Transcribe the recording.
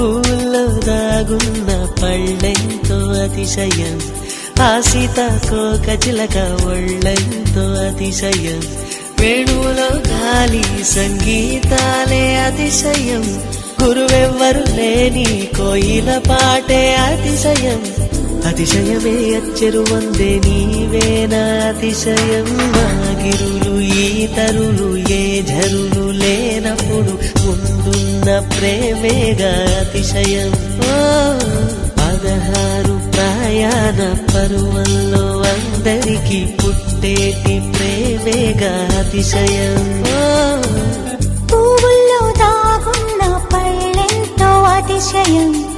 పూల్లో దాగున్న పళ్ళెంతో అతిశయం. ఆ సీతాకోక చిలక ఒళ్ళెంతో అతిశయం. వేణువులో గాలి సంగీతాలే అతిశయం. గురువెవ్వరు లేని కోయిల పాటే అతిశయం. అతిశయమే అచ్చరు వందే నీవేనా అతిశయం. మాగిరులు తరులు ఏ జరులు లేనప్పుడు ముందున్న ప్రేమేగా అతిశయం. పదహారు ప్రయాణ పరువల్లో అందరికీ పుట్టేటి ప్రేమేగా అతిశయం. పువ్వుల్లో దాగున్న పళ్ళెంతో అతిశయం.